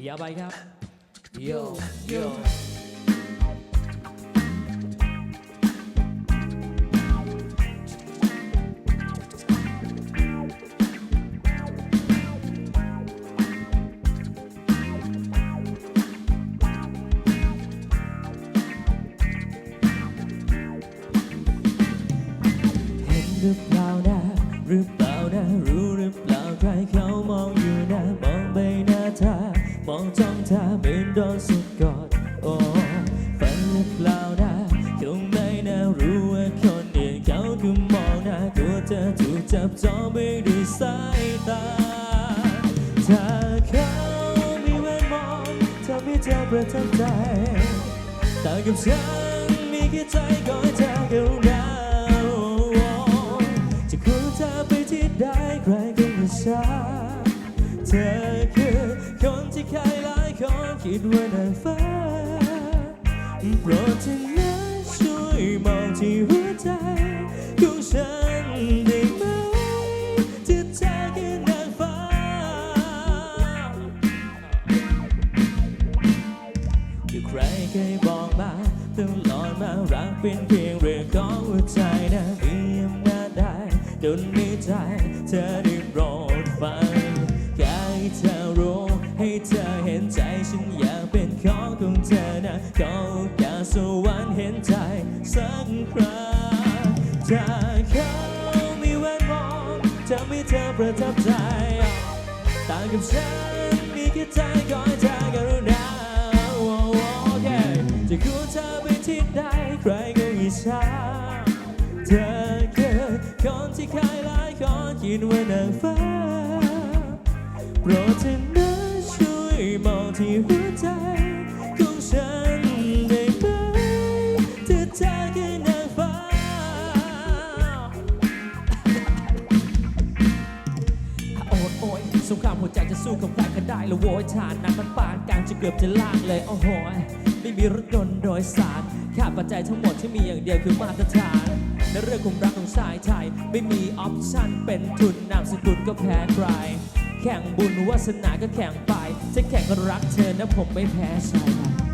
อย่าไปครับโยโยเห็นหรือเปล่านะหรือเปล่านะรู้หรือเปล่าใครเขา จับจองไปด้วยสายตา ถ้าเขามีแววมองทำให้เธอประทับใจ แต่กับฉันมีแค่ใจก็ให้เธอกรุณาจะควรเธอไปที่ใดใครก็ไม่ทราบเธอคือคนที่ใครหลายคนคิดว่านางฟ้า เคยบอกมาตลอดมารักเป็นเพียงเรื่องของหัวใจนะมีอำนาจได้ดนในใจเธอได้โปรดฟังแค่ให้เธอรู้ให้เธอเห็นใจฉันอยากเป็นของของเธอนะขอโอกาสสวรรค์เห็นใจสักครั้งถ้าเขามีแววมองจะไม่เธอประทับใจต่างกับฉันมีแค่ใจขอใธอคือคนที่ใครหลายคนคิดว่านางฟ้าโปรดเธอนะช่วยมองที่หัวใจของฉันได้ไหมเธอคือนางฟ้า โอดโอยสงครามหัวใจจะสู้กับใครก็ได้ล้วโวยฐานนั้นมันปานกลางจะเกือบจะล่างเลยโอ้โหไม่มีรถยนต์โดยสารค่าปัจจัยทั้งหมดที่มีอย่างเดียวคือมาตรฐาน ในเรื่องของรักของชายไทย ไม่มีออปชั่นเป็นทุนนามสกุลก็แพ้ใคร แข่งบุญวาสนาก็แข่งไปจะแข่งก็รักเธอนะผมไม่แพ้ชายไทย